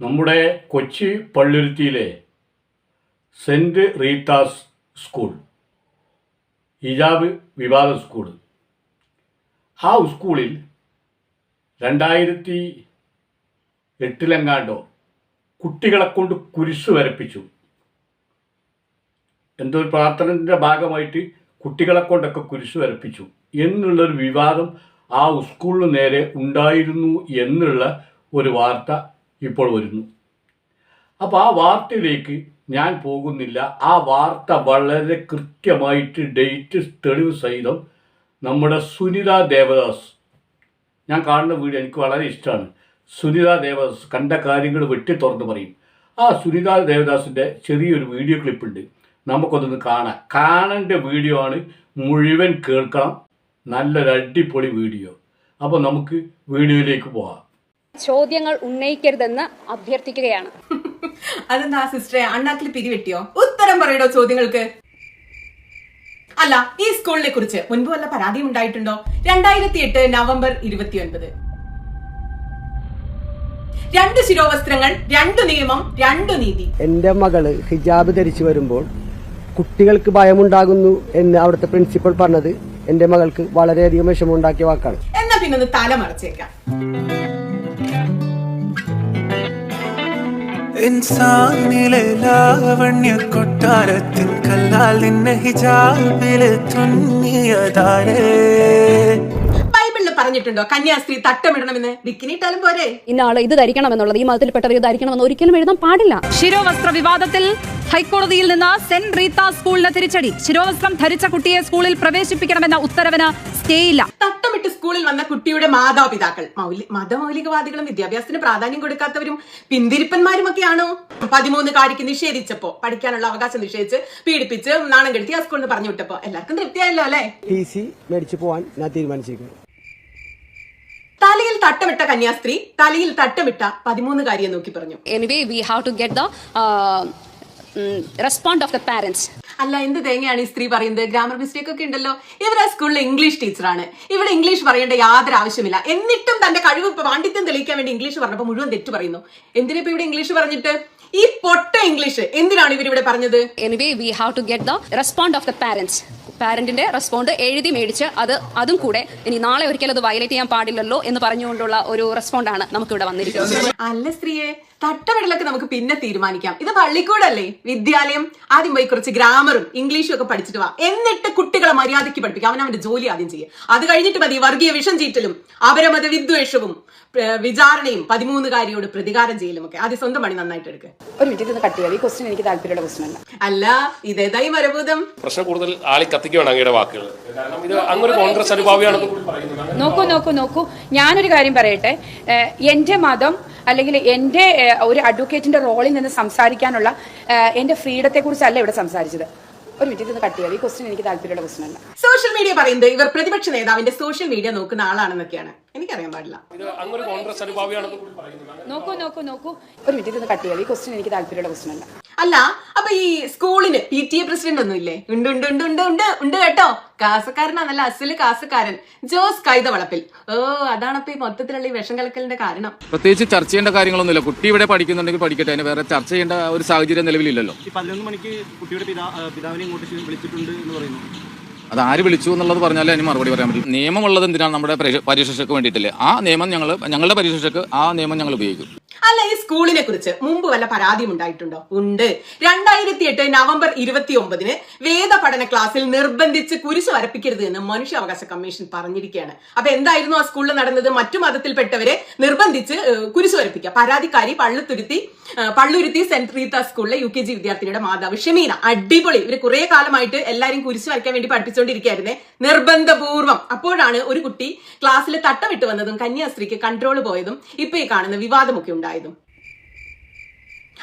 നമ്മുടെ കൊച്ചി പള്ളുരുത്തിയിലെ saint Rita's school ഹിജാബ് വിവാദ സ്കൂൾ. ആ സ്കൂളിൽ രണ്ടായിരത്തി എട്ടിലെങ്ങാണ്ടോ കുട്ടികളെ കൊണ്ട് കുരിശ് വരപ്പിച്ചു. എന്തൊരു ഒരു പ്രാർത്ഥനയുടെ ഭാഗമായിട്ട് കുട്ടികളെ കൊണ്ടൊക്കെ കുരിശ് വരപ്പിച്ചു. എന്നുള്ളൊരു വിവാദം ആ സ്കൂളിന് നേരെ ഉണ്ടായിരുന്നു എന്നുള്ള ഒരു വാർത്ത ഇപ്പോൾ വരുന്നു. അപ്പോൾ ആ വാർത്തയിലേക്ക് ഞാൻ പോകുന്നില്ല. ആ വാർത്ത വളരെ കൃത്യമായിട്ട് ഡേറ്റ് തെളിവ് സഹിതം നമ്മുടെ സുനിത ദേവദാസ്. ഞാൻ കാണുന്ന വീഡിയോ എനിക്ക് വളരെ ഇഷ്ടമാണ്. സുനിത ദേവദാസ് കണ്ട കാര്യങ്ങൾ വെട്ടി തുറന്ന് പറയും. ആ സുനിത ദേവദാസിന്റെ ചെറിയൊരു വീഡിയോ ക്ലിപ്പുണ്ട് നമുക്കൊന്ന് കാണാം. കാണേണ്ട വീഡിയോ ആണ് മുഴുവൻ കേൾക്കണം. നല്ലൊരു അടിപൊളി വീഡിയോ. അപ്പോൾ നമുക്ക് വീഡിയോയിലേക്ക് പോകാം. ചോദ്യങ്ങൾ ഉന്നയിക്കരുതെന്ന് അഭ്യർത്ഥിക്കുകയാണ്. അതെന്താ സിസ്റ്ററെ? അണ്ണാക്കിൽ പിരിവെട്ടിയോ ഉത്തരം പറയടോ ചോദ്യങ്ങൾക്ക്. അല്ല ഈ സ്കൂളിനെ കുറിച്ച് മുൻപ് വല്ല പരാതിയും ഉണ്ടായിട്ടുണ്ടോ? രണ്ടായിരത്തി എട്ട് നവംബർ ഇരുപത്തിയൊൻപത്. രണ്ട് ശിരോവസ്ത്രങ്ങൾ രണ്ട് നിയമം രണ്ട് നീതി. എന്റെ മകൾ ഹിജാബ് ധരിച്ചു വരുമ്പോൾ കുട്ടികൾക്ക് ഭയമുണ്ടാകുന്നു എന്ന് അവിടുത്തെ പ്രിൻസിപ്പൽ പറഞ്ഞത് എന്റെ മകൾക്ക് വളരെയധികം വിഷമമുണ്ടാക്കിയ വാക്കാണ്. എന്നാ പിന്നെ ഒന്ന് തല മറച്ചേക്കാം. ലാവണ്യ കൊട്ടാരത്തിൻ കല്ലാൽ നിന്നെ ഹിജാബിലെ തുന്നിയതാരേ പറഞ്ഞിട്ടുണ്ടോ? കന്യാസ്ത്രീ തട്ടമിടണമെന്ന്? ബിക്കിനിട്ടാലും പോരെ. ഇന്നാൾ ഇത് ധരിക്കണം എന്നുള്ളത് ഈ മതത്തിൽപ്പെട്ടവർ ഇത് ധരിക്കണമെന്ന് ഒരിക്കലും എഴുതാൻ പാടില്ല. ശിരോവസ്ത്ര വിവാദത്തിൽ ഹൈക്കോടതിയിൽ നിന്ന് സെന്റ് റീത്ത സ്കൂളിന് തിരിച്ചടി. ശിരോവസ്ത്രം ധരിച്ച കുട്ടിയെ സ്കൂളിൽ പ്രവേശിപ്പിക്കണമെന്ന ഉത്തരവിന് സ്റ്റേ ഇല്ല തട്ടമിട്ട് സ്കൂളിൽ വന്ന കുട്ടിയുടെ മാതാപിതാക്കൾ. മൗലി മതമൗലികവാദികളും വിദ്യാഭ്യാസത്തിന് പ്രാധാന്യം കൊടുക്കാത്തവരും പിന്തിരിപ്പന്മാരുമൊക്കെയാണോ? പതിമൂന്ന് കാരിക്ക് നിഷേധിച്ചപ്പോ പഠിക്കാനുള്ള അവകാശം നിഷേധിച്ച് പീഡിപ്പിച്ച് നാണം കെടുത്തി ആ സ്കൂളിൽ പറഞ്ഞു വിട്ടപ്പോ എല്ലാവർക്കും തൃപ്തിയായല്ലോ അല്ലെ? ടി സി മേടിച്ചു പോവാൻ ഞാൻ തീരുമാനിച്ചിരിക്കുന്നു. തലയിൽ തട്ടമിട്ട കന്യാസ്ത്രീ തലയിൽ തട്ടമിട്ട പതിമൂന്ന് കാരിയെ നോക്കി പറഞ്ഞു. Anyway we have to get the respond of the parents അല്ല എന്ത് തേങ്ങയാണ് ഈ സ്ത്രീ പറയുന്നത്? ഗ്രാമർ മിസ്റ്റേക്ക് ഒക്കെ ഉണ്ടല്ലോ. ഇവർ ആ സ്കൂളിലെ ഇംഗ്ലീഷ് ടീച്ചറാണ് ഇവിടെ ഇംഗ്ലീഷ് പറയേണ്ട യാതൊരു ആവശ്യമില്ല. എന്നിട്ടും തന്റെ കഴിവ് പാണ്ഡിത്യം തെളിയിക്കാൻ വേണ്ടി ഇംഗ്ലീഷ് പറഞ്ഞപ്പോൾ മുഴുവൻ തെറ്റു പറയുന്നു. എന്തിനാ ഇപ്പൊ ഇവിടെ ഇംഗ്ലീഷ് പറഞ്ഞിട്ട്? ഈ പൊട്ട ഇംഗ്ലീഷ് എന്തിനാണ് ഇവർ ഇവിടെ പറഞ്ഞത്? Anyway we have to get the respond of the parents പാരന്റിന്റെ respond എഴുതി മേടിച്ച് അത് അതും കൂടെ ഇനി നാളെ ഒരിക്കലും അത് വയലേറ്റ് ചെയ്യാൻ പാടില്ലല്ലോ എന്ന് പറഞ്ഞുകൊണ്ടുള്ള ഒരു റെസ്പോണ്ടാണ് നമുക്ക് ഇവിടെ വന്നിരിക്കുന്നത്. അല്ല സ്ത്രീയെ തട്ടമിടലൊക്കെ നമുക്ക് പിന്നെ തീരുമാനിക്കാം. ഇത് പള്ളിക്കൂടല്ലേ? വിദ്യാലയം ആദ്യം പോയി കുറച്ച് ഗ്രാമറും ഇംഗ്ലീഷും ഒക്കെ പഠിച്ചിട്ട് വാ. എന്നിട്ട് കുട്ടികളെ മര്യാദയ്ക്ക് പഠിപ്പിക്കാം. അവൻ അവന്റെ ജോലി ആദ്യം ചെയ്യും. അത് കഴിഞ്ഞിട്ട് മതി വർഗീയ വിഷം ചീറ്റലും അപരമത വിദ്വേഷവും വിചാരണയും വിചാരണയും പതിമൂന്നുകാരിയോട് പ്രതികാരം ചെയ്യലും ഒക്കെ ആദ്യം സ്വന്തം പണി നന്നായിട്ട് എടുക്കുക ഒരു മിനിറ്റ് ഇത് കട്ട് ചെയ്യാം. ഈ ക്വസ്റ്റ്യൻ എനിക്ക് താല്പര്യമുള്ള ക്വസ്റ്റ്യൻ അല്ല. അല്ല ഇതേതായി മരഭൂതം പ്രശ്നം കൂടുതൽ ആളി കത്തിക്കുകയാണ് അങ്ങയുടെ വാക്കുകൾ. കാരണം ഇത് അങ്ങൊരു കോൺഗ്രസ് അനുഭാവിയാണെന്ന് കൂടി പറയുന്നത് നോക്കൂ നോക്കൂ നോക്കൂ. ഞാനൊരു കാര്യം പറയട്ടെ. എന്റെ എന്റെ മതം അല്ലെങ്കിൽ എന്റെ ഒരു അഡ്വക്കേറ്റിന്റെ റോളിൽ നിന്ന് സംസാരിക്കാനുള്ള എന്റെ എന്റെ ഫ്രീഡത്തെ കുറിച്ചല്ല ഇവിടെ സംസാരിച്ചത്. ഒരു മിനിറ്റ് ഇത് കട്ട് ചെയ്യാം. ഈ ക്വസ്റ്റ്യൻ എനിക്ക് താല്പര്യമുള്ള ക്വസ്റ്റ്യൻ അല്ല. സോഷ്യൽ മീഡിയ പറയുന്നത് ഇവർ പ്രതിപക്ഷ നേതാവിന്റെ സോഷ്യൽ മീഡിയ നോക്കുന്ന ആളാണെന്നൊക്കെയാണ്. എനിക്കറിയാൻ പാടില്ല. ഇത് അങ്ങൊരു കോൺഗ്രസ് അനുഭാവിയാണെന്ന് നോക്കൂ നോക്കൂ നോക്കൂ. ഒരു മിനിറ്റ് ഇത് കട്ട് ചെയ്യാം. ഈ ക്വസ്റ്റ്യൻ എനിക്ക് താല്പര്യമുള്ള ക്വസ്റ്റ്യൻ അല്ല. അല്ല അപ്പൊ ഈ സ്കൂളിന് പി ടി എ പ്രസിഡന്റ് ഒന്നും ഇല്ലേ? ഉണ്ട് ഉണ്ട് ഉണ്ട് ഉണ്ട് ഉണ്ട് ഉണ്ട് കേട്ടോ. കാസക്കാരനാണല്ല അസൽ കാസക്കാരൻ. ജോസ് കൈത വളപ്പിൽ ഓ അതാണപ്പോ ഈ മൊത്തത്തിലുള്ള ഈ വിഷം കലക്കലിന്റെ കാരണം. പ്രത്യേകിച്ച് ചർച്ച ചെയ്യേണ്ട കാര്യങ്ങളൊന്നുമില്ല. കുട്ടി ഇവിടെ പഠിക്കുന്നുണ്ടെങ്കിൽ പഠിക്കട്ടെ. അതിന് വേറെ ചർച്ച ചെയ്യേണ്ട ഒരു സാഹചര്യം നിലവിലില്ലല്ലോ. പതിനൊന്ന് മണിക്ക് കുട്ടിയുടെ പിതാവിനെ ഇങ്ങോട്ട് വിളിച്ചിട്ടുണ്ട് എന്ന് പറയുന്നു. അത് ആര് വിളിച്ചു എന്നുള്ളത് പറഞ്ഞാലേ അതിന് മറുപടി പറയാൻ പറ്റും. നിയമമുള്ളത് എന്തിനാണ് നമ്മുടെ പരീക്ഷ- പരീക്ഷയ്ക്ക് വേണ്ടിയിട്ടില്ലേ? ആ നിയമം ഞങ്ങൾ ഞങ്ങളുടെ പരീക്ഷയ്ക്ക് ആ നിയമം ഞങ്ങൾ ഉപയോഗിക്കും. സ്കൂളിനെ കുറിച്ച് മുമ്പ് വല്ല പരാതിയും ഉണ്ടായിട്ടുണ്ടോ? ഉണ്ട്. രണ്ടായിരത്തി എട്ട് നവംബർ ഇരുപത്തി ഒമ്പതിന് വേദ പഠന ക്ലാസ്സിൽ നിർബന്ധിച്ച് കുരിശ് വരപ്പിക്കരുത് എന്ന് മനുഷ്യാവകാശ കമ്മീഷൻ പറഞ്ഞിരിക്കുകയാണ്. അപ്പൊ എന്തായിരുന്നു ആ സ്കൂളിൽ നടന്നത്? മറ്റു മതത്തിൽപ്പെട്ടവരെ നിർബന്ധിച്ച് കുരിശ് വരപ്പിക്കുക. പരാതിക്കാരി പള്ളുത്തുരുത്തി പള്ളുരുത്തി സെന്റ് റീത്ത സ്കൂളിലെ യു കെ ജി വിദ്യാർത്ഥിനിയുടെ മാതാവ് ഷമീന. അടിപൊളി. ഇവർ കുറെ കാലമായിട്ട് എല്ലാരും കുരിശ് വരയ്ക്കാൻ വേണ്ടി പഠിപ്പിച്ചുകൊണ്ടിരിക്കുകയായിരുന്നേ നിർബന്ധപൂർവം അപ്പോഴാണ് ഒരു കുട്ടി ക്ലാസ്സിൽ തട്ടമിട്ട് വന്നതും കന്യാസ്ത്രീക്ക് കൺട്രോൾ പോയതും ഇപ്പൊ ഈ കാണുന്ന വിവാദമൊക്കെ ഉണ്ടായതും.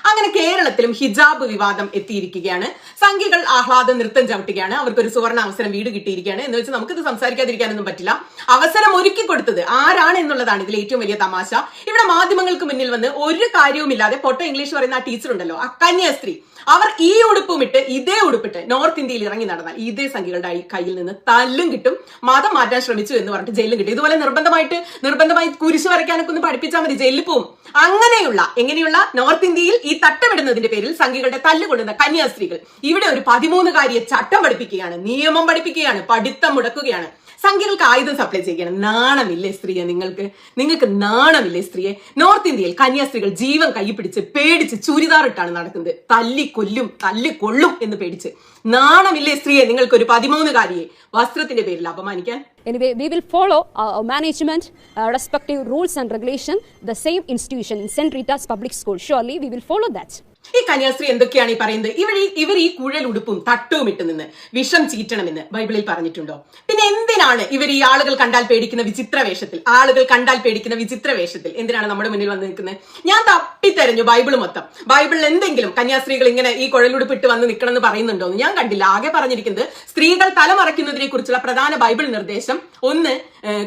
അങ്ങനെ കേരളത്തിലും ഹിജാബ് വിവാദം എത്തിയിരിക്കുകയാണ്. സംഘികൾ ആഹ്ലാദ നൃത്തം ചവിട്ടുകയാണ്. അവർക്കൊരു സുവർണ അവസരം വീട് കിട്ടിയിരിക്കുകയാണ്. എന്ന് വെച്ച് നമുക്കിത് സംസാരിക്കാതിരിക്കാനൊന്നും പറ്റില്ല. അവസരം ഒരുക്കി കൊടുത്തത് ആരാണ് എന്നുള്ളതാണ് ഇതിൽ ഏറ്റവും വലിയ തമാശ. ഇവിടെ മാധ്യമങ്ങൾക്ക് മുന്നിൽ വന്ന് ഒരു കാര്യവുമില്ലാതെ പൊട്ട ഇംഗ്ലീഷ് പറയുന്ന ആ ടീച്ചർ ഉണ്ടല്ലോ ആ കന്യാസ്ത്രീ. അവർ ഈ ഉടുപ്പുമിട്ട് ഇതേ ഉടുപ്പിട്ട് നോർത്ത് ഇന്ത്യയിൽ ഇറങ്ങി നടന്നാൽ ഇതേ സംഖ്യകളുടെ കയ്യിൽ നിന്ന് തല്ലും കിട്ടും. മതം മാറ്റാൻ ശ്രമിച്ചു എന്ന് പറഞ്ഞിട്ട് ജയിലിൽ കിട്ടും. ഇതുപോലെ നിർബന്ധമായിട്ട് നിർബന്ധമായി കുരിശ് വരയ്ക്കാനൊക്കെ ഒന്ന് പഠിപ്പിച്ചാൽ മതി. ജയിലിൽ പോവും. അങ്ങനെയുള്ള എങ്ങനെയുള്ള നോർത്ത് ഇന്ത്യയിൽ ഈ തട്ടമിടുന്നതിന്റെ പേരിൽ സംഘികളുടെ തല്ലുകൊള്ളുന്ന കന്യാസ്ത്രീകൾ. ഇവിടെ ഒരു പതിമൂന്നുകാരിയെ ചട്ടം പഠിപ്പിക്കുകയാണ് നിയമം പഠിപ്പിക്കുകയാണ് പഠിത്തം മുടക്കുകയാണ്. സംഖ്യകൾക്ക് ആയുധം സപ്ലൈ ചെയ്യണം നാണമില്ലേ സ്ത്രീയെ നിങ്ങൾക്ക്? നിങ്ങൾക്ക് നാണമില്ലേ സ്ത്രീയെ? നോർത്ത് ഇന്ത്യയിൽ കന്യാസ്ത്രീകൾ ജീവൻ കൈപിടിച്ച് പേടിച്ച് ചുരിദാറിട്ടാണ് നടക്കുന്നത്. തല്ലി കൊല്ലും തല്ലി കൊള്ളും എന്ന് പേടിച്ച്. നാണമില്ലേ സ്ത്രീയെ? നിങ്ങൾക്ക് ഒരു പതിമൂന്നുകാരിയെ. വസ്ത്രത്തിന്റെ പേരിൽ അപമാനിക്കാൻ. Anyway, we will follow uh, management, uh, respective rules and regulation, the same institution in St. Rita's Public School. Surely we will follow that. ഈ കന്യാസ്ത്രീ എന്തൊക്കെയാണ് ഈ പറയുന്നത്? ഇവർ ഇവർ ഈ കുഴൽ ഉടുപ്പും തട്ടവും ഇട്ട് നിന്ന് വിഷം ചീറ്റണമെന്ന് ബൈബിളിൽ പറഞ്ഞിട്ടുണ്ടോ? പിന്നെ എന്തിനാണ് ഇവർ ഈ ആളുകൾ കണ്ടാൽ പേടിക്കുന്ന വിചിത്ര വേഷത്തിൽ? ആളുകൾ കണ്ടാൽ പേടിക്കുന്ന വിചിത്ര വേഷത്തിൽ എന്തിനാണ് നമ്മുടെ മുന്നിൽ വന്ന് നിൽക്കുന്നത്? ഞാൻ തപ്പിത്തെരഞ്ഞു ബൈബിൾ മൊത്തം. ബൈബിളിൽ എന്തെങ്കിലും കന്യാസ്ത്രീകൾ ഇങ്ങനെ ഈ കുഴലുടുപ്പ് ഇട്ട് വന്ന് നിൽക്കണമെന്ന് പറയുന്നുണ്ടോ എന്ന് ഞാൻ കണ്ടില്ല. ആകെ പറഞ്ഞിരിക്കുന്നത് സ്ത്രീകൾ തലമറയ്ക്കുന്നതിനെ കുറിച്ചുള്ള പ്രധാന ബൈബിൾ നിർദ്ദേശം ഒന്ന്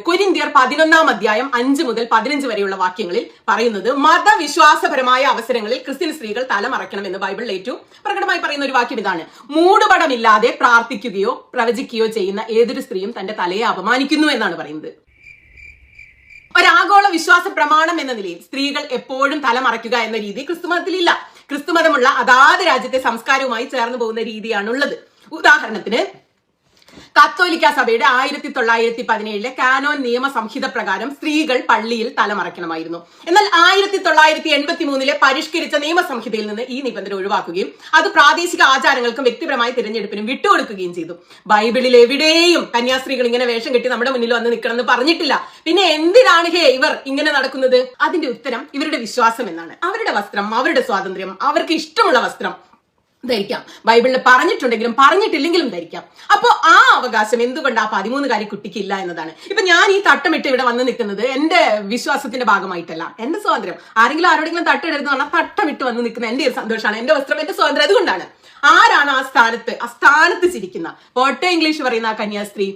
കുരിന്തിയർ പതിനൊന്നാം അധ്യായം അഞ്ച് മുതൽ പതിനഞ്ച് വരെയുള്ള വാക്യങ്ങളിൽ പറയുന്നത് മതവിശ്വാസപരമായ അവസരങ്ങളിൽ ക്രിസ്ത്യൻ സ്ത്രീകൾ തലമറയ്ക്കണം എന്ന് ബൈബിളിൽ ഏറ്റവും പ്രകടമായി പറയുന്ന ഒരു വാക്യം ഇതാണ്. മൂടുപടമില്ലാതെ പ്രാർത്ഥിക്കുകയോ പ്രവചിക്കുകയോ ചെയ്യുന്ന ഏതൊരു സ്ത്രീയും തന്റെ തലയെ അപമാനിക്കുന്നു എന്നാണ് പറയുന്നത്. ഒരാഗോള വിശ്വാസ പ്രമാണം എന്ന നിലയിൽ സ്ത്രീകൾ എപ്പോഴും തല മറയ്ക്കുക എന്ന രീതി ക്രിസ്തുമതത്തിലില്ല. ക്രിസ്തുമതമുള്ള അതാത് രാജ്യത്തെ സംസ്കാരവുമായി ചേർന്ന് പോകുന്ന രീതിയാണുള്ളത്. ഉദാഹരണത്തിന് കത്തോലിക്ക സഭയുടെ ആയിരത്തി തൊള്ളായിരത്തി പതിനേഴിലെ കാനോൻ നിയമ സംഹിത പ്രകാരം സ്ത്രീകൾ പള്ളിയിൽ തലമറയ്ക്കണമായിരുന്നു. എന്നാൽ ആയിരത്തി തൊള്ളായിരത്തി എൺപത്തി മൂന്നിലെ പരിഷ്കരിച്ച നിയമസംഹിതയിൽ നിന്ന് ഈ നിബന്ധന ഒഴിവാക്കുകയും അത് പ്രാദേശിക ആചാരങ്ങൾക്കും വ്യക്തിപരമായ തിരഞ്ഞെടുപ്പിനും വിട്ടുകൊടുക്കുകയും ചെയ്തു. ബൈബിളിൽ എവിടെയും കന്യാസ്ത്രീകൾ ഇങ്ങനെ വേഷം കെട്ടി നമ്മുടെ മുന്നിൽ വന്ന് നിൽക്കണമെന്ന് പറഞ്ഞിട്ടില്ല. പിന്നെ എന്തിനാണ് ഹേ ഇവർ ഇങ്ങനെ നടക്കുന്നത്? അതിന്റെ ഉത്തരം ഇവരുടെ വിശ്വാസം എന്നാണ്. അവരുടെ വസ്ത്രം അവരുടെ സ്വാതന്ത്ര്യം അവർക്ക് ഇഷ്ടമുള്ള വസ്ത്രം ധരിക്കാം. ബൈബിളിൽ പറഞ്ഞിട്ടുണ്ടെങ്കിലും പറഞ്ഞിട്ടില്ലെങ്കിലും ധരിക്കാം. അപ്പോൾ ആ അവകാശം എന്തുകൊണ്ട് ആ പതിമൂന്നുകാരി കുട്ടിക്ക് ഇല്ല എന്നതാണ്. ഇപ്പൊ ഞാൻ ഈ തട്ടമിട്ട് ഇവിടെ വന്ന് നിൽക്കുന്നത് എന്റെ വിശ്വാസത്തിന്റെ ഭാഗമായിട്ടല്ല. എന്റെ സ്വാതന്ത്ര്യം. ആരെങ്കിലും ആരോടെങ്കിലും തട്ടിടരുത് പറഞ്ഞാൽ തട്ടമിട്ട് വന്ന് നിൽക്കുന്ന എന്റെ ഒരു സന്തോഷമാണ്. എന്റെ വസ്ത്രം എന്റെ സ്വാതന്ത്ര്യം അതുകൊണ്ടാണ്. ആരാണ് ആ സ്ഥാനത്ത് ആ സ്ഥാനത്ത് ചിരിക്കുന്ന? പോട്ടെ ഇംഗ്ലീഷ് പറയുന്ന ആ കന്യാസ്ത്രീ.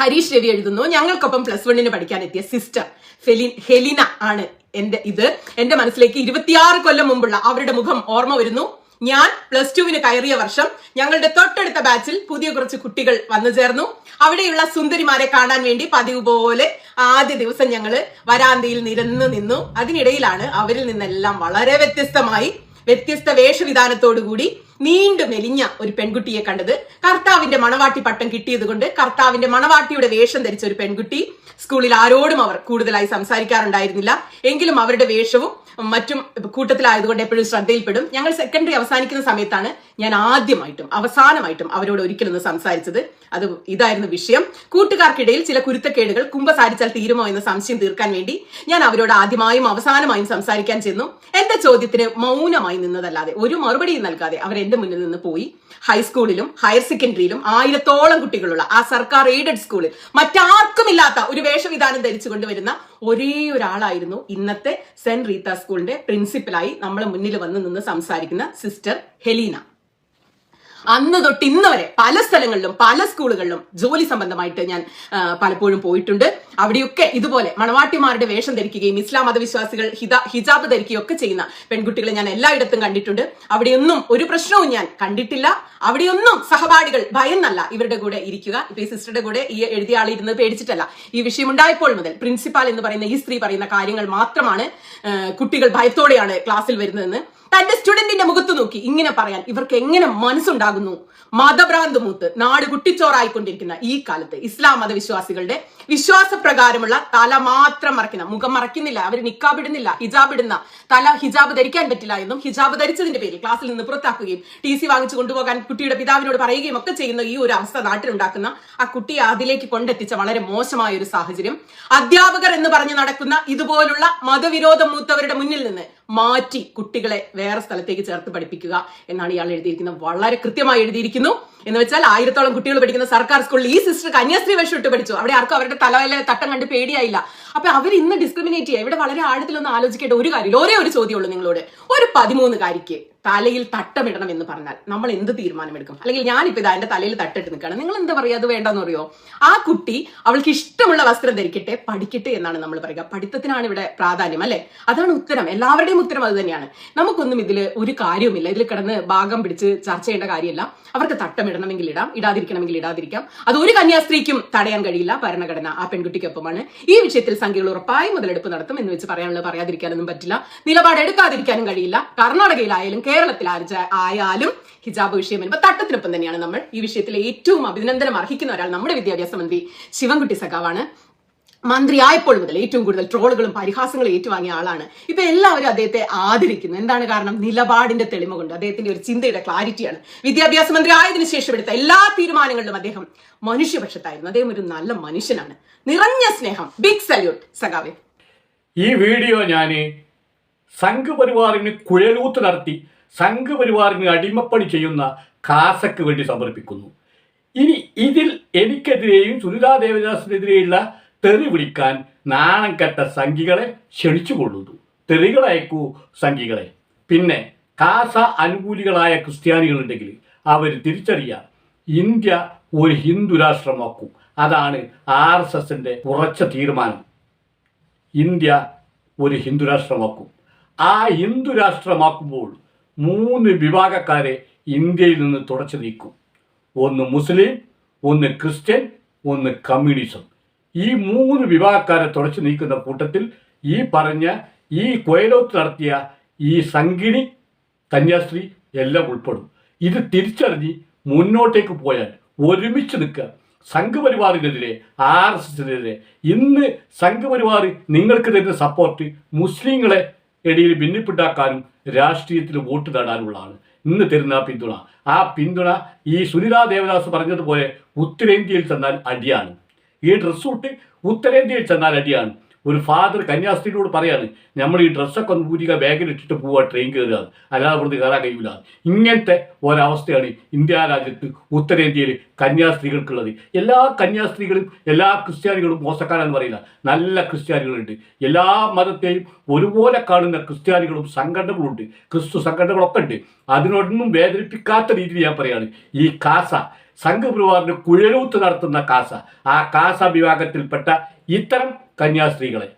ഹരീഷ് രവി എഴുതുന്നു ഞങ്ങൾക്കൊപ്പം പ്ലസ് വണ്ണിന് പഠിക്കാൻ എത്തിയ സിസ്റ്റർ ഫെലിൻ ഹെലിന ആണ് എന്റെ ഇത് എന്റെ മനസ്സിലേക്ക് ഇരുപത്തിയാറ് കൊല്ലം മുമ്പുള്ള അവരുടെ മുഖം ഓർമ്മ വരുന്നു. ഞാൻ പ്ലസ് ടുവിന് കയറിയ വർഷം ഞങ്ങളുടെ തൊട്ടടുത്ത ബാച്ചിൽ പുതിയ കുറച്ച് കുട്ടികൾ വന്നു ചേർന്നു. അവിടെയുള്ള സുന്ദരിമാരെ കാണാൻ വേണ്ടി പതിവ് പോലെ ആദ്യ ദിവസം ഞങ്ങൾ വരാന്തയിൽ നിരന്നു നിന്നു. അതിനിടയിലാണ് അവരിൽ നിന്നെല്ലാം വളരെ വ്യത്യസ്തമായി വ്യത്യസ്ത വേഷവിധാനത്തോടുകൂടി നീണ്ടു മെലിഞ്ഞ ഒരു പെൺകുട്ടിയെ കണ്ടത് കർത്താവിന്റെ മണവാട്ടി പട്ടം കിട്ടിയത് കൊണ്ട് കർത്താവിന്റെ മണവാട്ടിയുടെ വേഷം ധരിച്ച ഒരു പെൺകുട്ടി. സ്കൂളിൽ ആരോടും അവർ കൂടുതലായി സംസാരിക്കാറുണ്ടായിരുന്നില്ല. എങ്കിലും അവരുടെ വേഷവും മറ്റും കൂട്ടത്തിലായതുകൊണ്ട് എപ്പോഴും ശ്രദ്ധയിൽപ്പെടും. ഞങ്ങൾ സെക്കൻഡറി അവസാനിക്കുന്ന സമയത്താണ് ഞാൻ ആദ്യമായിട്ടും അവസാനമായിട്ടും അവരോട് ഒരിക്കലൊന്ന് സംസാരിച്ചത്. അത് ഇതായിരുന്നു വിഷയം. കൂട്ടുകാർക്കിടയിൽ ചില കുരുത്തക്കേടുകൾ കുമ്പസാരിച്ചാൽ തീരുമോ എന്ന സംശയം തീർക്കാൻ വേണ്ടി ഞാൻ അവരോട് ആദ്യമായും അവസാനമായും സംസാരിക്കാൻ ചെന്നു. എന്റെ ചോദ്യത്തിന് മൗനമായി നിന്നതല്ലാതെ ഒരു മറുപടിയും നൽകാതെ അവർ എന്റെ മുന്നിൽ നിന്ന് പോയി ഹൈസ്കൂളിലും ഹയർ സെക്കൻഡറിയിലും ആയിരത്തോളം കുട്ടികളുള്ള ആ സർക്കാർ എയ്ഡഡ് സ്കൂളിൽ മറ്റാർക്കുമില്ലാത്ത ഒരു വേഷവിധാനം ധരിച്ചു കൊണ്ടുവരുന്ന ഒരേ ഒരാളായിരുന്നു ഇന്നത്തെ സെന്റ് റീത്ത സ്കൂളിന്റെ പ്രിൻസിപ്പലായി നമ്മളെ മുന്നിൽ വന്ന് നിന്ന് സംസാരിക്കുന്ന സിസ്റ്റർ ഹെലീന. അന്ന് തൊട്ട് ഇന്ന് വരെ പല സ്ഥലങ്ങളിലും പല സ്കൂളുകളിലും ജോലി സംബന്ധമായിട്ട് ഞാൻ പലപ്പോഴും പോയിട്ടുണ്ട്. അവിടെയൊക്കെ ഇതുപോലെ മണവാട്ടിമാരുടെ വേഷം ധരിക്കുകയും ഇസ്ലാം മതവിശ്വാസികൾ ഹിത ഹിജാബ് ധരിക്കുകയും ഒക്കെ ചെയ്യുന്ന പെൺകുട്ടികളെ ഞാൻ എല്ലായിടത്തും കണ്ടിട്ടുണ്ട്. അവിടെയൊന്നും ഒരു പ്രശ്നവും ഞാൻ കണ്ടിട്ടില്ല. അവിടെയൊന്നും സഹപാഠികൾ ഭയന്നല്ല ഇവരുടെ കൂടെ ഇരിക്കുക. ഇപ്പൊ ഈ സിസ്റ്ററുടെ കൂടെ ഈ എഴുതിയ ആളിരുന്നത് പേടിച്ചിട്ടല്ല. ഈ വിഷയം ഉണ്ടായപ്പോൾ മുതൽ പ്രിൻസിപ്പാൾ എന്ന് പറയുന്ന ഈ സ്ത്രീ പറയുന്ന കാര്യങ്ങൾ മാത്രമാണ് കുട്ടികൾ ഭയത്തോടെയാണ് ക്ലാസ്സിൽ വരുന്നതെന്ന്. തന്റെ സ്റ്റുഡന്റിന്റെ മുഖത്ത് നോക്കി ഇങ്ങനെ പറയാൻ ഇവർക്ക് എങ്ങനെ മനസ്സുണ്ടാകുന്നു? മതഭ്രാന്ത് മൂത്ത് നാട് കുട്ടിച്ചോറായിക്കൊണ്ടിരിക്കുന്ന ഈ കാലത്ത് ഇസ്ലാം മതവിശ്വാസികളുടെ വിശ്വാസപ്രകാരമുള്ള തല മാത്രം മറക്കുന്ന മുഖം മറയ്ക്കുന്നില്ല അവർ നിക്കാബിടുന്നില്ല ഹിജാബ് ഇടുന്ന തല ഹിജാബ് ധരിക്കാൻ പറ്റില്ല എന്നും ഹിജാബ് ധരിച്ചതിന്റെ പേരിൽ ക്ലാസ്സിൽ നിന്ന് പുറത്താക്കുകയും ടി സി വാങ്ങിച്ചു കൊണ്ടുപോകാൻ കുട്ടിയുടെ പിതാവിനോട് പറയുകയും ഒക്കെ ചെയ്യുന്ന ഈ ഒരു അവസ്ഥ നാട്ടിലുണ്ടാക്കുന്ന ആ കുട്ടിയെ അതിലേക്ക് കൊണ്ടെത്തിച്ച വളരെ മോശമായ ഒരു സാഹചര്യം. അധ്യാപകർ എന്ന് പറഞ്ഞ് നടക്കുന്ന ഇതുപോലുള്ള മതവിരോധം മൂത്തവരുടെ മുന്നിൽ നിന്ന് മാറ്റി കുട്ടികളെ വേറെ സ്ഥലത്തേക്ക് ചേർത്ത് പഠിപ്പിക്കുക എന്നാണ് ഇയാൾ എഴുതിയിരിക്കുന്നത്. വളരെ കൃത്യമായി എഴുതിയിരിക്കുന്നു. എന്ന് വെച്ചാൽ ആയിരത്തോളം കുട്ടികൾ പഠിക്കുന്ന സർക്കാർ സ്കൂളിൽ ഈ സിസ്റ്റർ കന്യാസ്ത്രീ വേഷം ഇട്ട് പഠിച്ചു. അവിടെ ആർക്കും അവരുടെ തലയിലെ തട്ടം കണ്ട് പേടിയായില്ല. അപ്പൊ അവർ ഇന്ന് ഡിസ്ക്രിമിനേറ്റ് ചെയ്യുക ഇവിടെ വളരെ ആഴത്തിലൊന്ന് ആലോചിക്കേണ്ട ഒരു കാര്യമില്ല. ഒരേ ഒരു ചോദ്യമുള്ളൂ നിങ്ങളോട്. ഒരു പതിമൂന്നുകാരിക്ക് തലയിൽ തട്ടമിടണം എന്ന് പറഞ്ഞാൽ നമ്മൾ എന്ത് തീരുമാനമെടുക്കും? അല്ലെങ്കിൽ ഞാനിപ്പോ ഇതാ എന്റെ തലയിൽ തട്ടിട്ട് നിൽക്കുകയാണ്. നിങ്ങൾ എന്താ പറയുക? അത് വേണ്ടെന്ന് അറിയോ ആ കുട്ടി അവൾക്ക് ഇഷ്ടമുള്ള വസ്ത്രം ധരിക്കട്ടെ പഠിക്കട്ടെ എന്നാണ് നമ്മൾ പറയുക. പഠിത്തത്തിനാണ് ഇവിടെ പ്രാധാന്യം അല്ലെ? അതാണ് ഉത്തരം. എല്ലാവരുടെയും ഉത്തരം അത് തന്നെയാണ്. നമുക്കൊന്നും ഇതിൽ ഒരു കാര്യവുമില്ല. ഇതിൽ കിടന്ന് ഭാഗം പിടിച്ച് ചർച്ച ചെയ്യേണ്ട കാര്യമില്ല. അവർക്ക് തട്ടമിടണമെങ്കിൽ ഇടാം. ഇടാതിരിക്കണമെങ്കിൽ ഇടാതിരിക്കാം. അത് ഒരു കന്യാസ്ത്രീക്കും തടയാൻ കഴിയില്ല. ഭരണഘടന ആ പെൺകുട്ടിക്കൊപ്പമാണ്. ഈ വിഷയത്തിൽ സംഖ്യകൾ ഉറപ്പായി മുതലെടുപ്പ് നടത്തും എന്ന് വെച്ച് പറയാനുള്ള പറയാതിരിക്കാനൊന്നും പറ്റില്ല. നിലപാട് എടുക്കാതിരിക്കാനും കഴിയില്ല. കർണാടകയിലായാലും കേരളത്തിൽ ആയാലും ഹിജാബ് വിഷയം വരുമ്പോൾ തട്ടത്തിനൊപ്പം തന്നെയാണ് നമ്മൾ ഈ വിഷയത്തിൽ ഏറ്റവും അഭിനന്ദനം അർഹിക്കുന്ന ഒരാൾ നമ്മുടെ വിദ്യാഭ്യാസ മന്ത്രി ശിവൻകുട്ടി സഖാവാണ്. മന്ത്രിയായപ്പോൾ മുതൽ ഏറ്റവും കൂടുതൽ ട്രോളുകളും പരിഹാസങ്ങളും ഏറ്റുവാങ്ങിയ ആളാണ്. ഇപ്പൊ എല്ലാവരും അദ്ദേഹത്തെ ആദരിക്കുന്നു. എന്താണ് കാരണം? നിലപാടിന്റെ തെളിമ കൊണ്ട് അദ്ദേഹത്തിന്റെ ഒരു ചിന്തയുടെ ക്ലാരിറ്റിയാണ്. വിദ്യാഭ്യാസ മന്ത്രി ആയതിനു ശേഷം എടുത്ത എല്ലാ തീരുമാനങ്ങളിലും അദ്ദേഹം മനുഷ്യപക്ഷത്തായിരുന്നു. അദ്ദേഹം ഒരു നല്ല മനുഷ്യനാണ്. നിറഞ്ഞ സ്നേഹം. ബിഗ് സല്യൂട്ട് സഖാവെ. ഈ വീഡിയോ ഞാൻ സംഘപരിവാറിന് കുഴലൂത്ത് നടത്തി സംഘപരിവാറിന് അടിമപ്പണി ചെയ്യുന്ന കാസക്ക് വേണ്ടി സമർപ്പിക്കുന്നു. ഇനി ഇതിൽ എനിക്കെതിരെയും സുനിതാ ദേവദാസിനെതിരെയുള്ള തെറി വിളിക്കാൻ നാണം കെട്ട സംഘികളെ ക്ഷണിച്ചുകൊള്ളുന്നു തെറികളയക്കൂ സംഘികളെ. പിന്നെ കാസ അനുകൂലികളായ ക്രിസ്ത്യാനികളുണ്ടെങ്കിൽ അവർ തിരിച്ചറിയാം ഇന്ത്യ ഒരു ഹിന്ദു രാഷ്ട്രമാക്കും. അതാണ് ആർ എസ് എസിന്റെ ഉറച്ച തീരുമാനം. ഇന്ത്യ ഒരു ഹിന്ദു രാഷ്ട്രമാക്കും. ആ ഹിന്ദു രാഷ്ട്രമാക്കുമ്പോൾ മൂന്ന് വിഭാഗക്കാരെ ഇന്ത്യയിൽ നിന്ന് തുടച്ചു നീക്കും. ഒന്ന് മുസ്ലിം ഒന്ന് ക്രിസ്ത്യൻ ഒന്ന് കമ്മ്യൂണിസം. ഈ മൂന്ന് വിഭാഗക്കാരെ തുടച്ചു നീക്കുന്ന കൂട്ടത്തിൽ ഈ പറഞ്ഞ ഈ കൊയലോത്ത് നടത്തിയ ഈ സംഗിണി കന്യാസ്ത്രീ എല്ലാം ഉൾപ്പെടും. ഇത് തിരിച്ചറിഞ്ഞ് മുന്നോട്ടേക്ക് പോയാൽ ഒരുമിച്ച് നിൽക്കുക. സംഘപരിവാറിനെതിരെ ആർ എസ് എസിനെതിരെ ഇന്ന് സംഘപരിവാർ നിങ്ങൾക്ക് തരുന്ന സപ്പോർട്ട് മുസ്ലിങ്ങളെ ഇടയിൽ ഭിന്നിപ്പിട്ടാക്കാനും രാഷ്ട്രീയത്തിൽ വോട്ട് നേടാനുള്ളതാണ് ഇന്ന് തരുന്ന പിന്തുണ. ആ പിന്തുണ ഈ സുനിതാ ദേവദാസ് പറഞ്ഞതുപോലെ ഉത്തരേന്ത്യയിൽ തന്നാൽ അടിയാണ്. ഈ ഡ്രസ്സ് ഇട്ട് ഉത്തരേന്ത്യയിൽ ചെന്നാൽ അടിയാണ്. ഒരു ഫാദർ കന്യാസ്ത്രീയോട് പറയാണ് നമ്മൾ ഈ ഡ്രസ്സൊക്കെ ഒന്ന് ഊരിക ബാഗിൽ ഇട്ടിട്ട് പോവുക ട്രെയിൻ കയറുക അല്ലാതെ ഇവിടുന്ന് കയറാൻ കഴിയില്ല ഇങ്ങനത്തെ ഒരവസ്ഥയാണ് ഇന്ത്യ രാജ്യത്ത് ഉത്തരേന്ത്യയിൽ കന്യാസ്ത്രീകൾക്കുള്ളത്. എല്ലാ കന്യാസ്ത്രീകളും എല്ലാ ക്രിസ്ത്യാനികളും മോശക്കാരാന്ന് പറയില്ല. നല്ല ക്രിസ്ത്യാനികളുണ്ട്. എല്ലാ മതത്തെയും ഒരുപോലെ കാണുന്ന ക്രിസ്ത്യാനികളും സംഘടനകളുണ്ട്. ക്രിസ്തു സംഘടനകളൊക്കെ ഉണ്ട്. അതിനൊന്നും വേദനിപ്പിക്കാത്ത രീതിയിൽ ഞാൻ പറയാണ്. ഈ കാസ സംഘപരിവാറിന് കുഴലൂത്ത് നടത്തുന്ന കാസ ആ കാസ വിഭാഗത്തിൽപ്പെട്ട ഇത്തരം കന്യാസ്ത്രീകളെ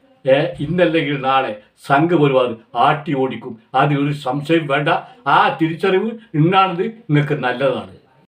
ഇന്നല്ലെങ്കിൽ നാളെ സംഘപരിവാർ ആട്ടി ഓടിക്കും അതിൽ ഒരു സംശയം വേണ്ട. ആ തിരിച്ചറിവ് ഇന്നാണത് നിങ്ങൾക്ക് നല്ലതാണ്.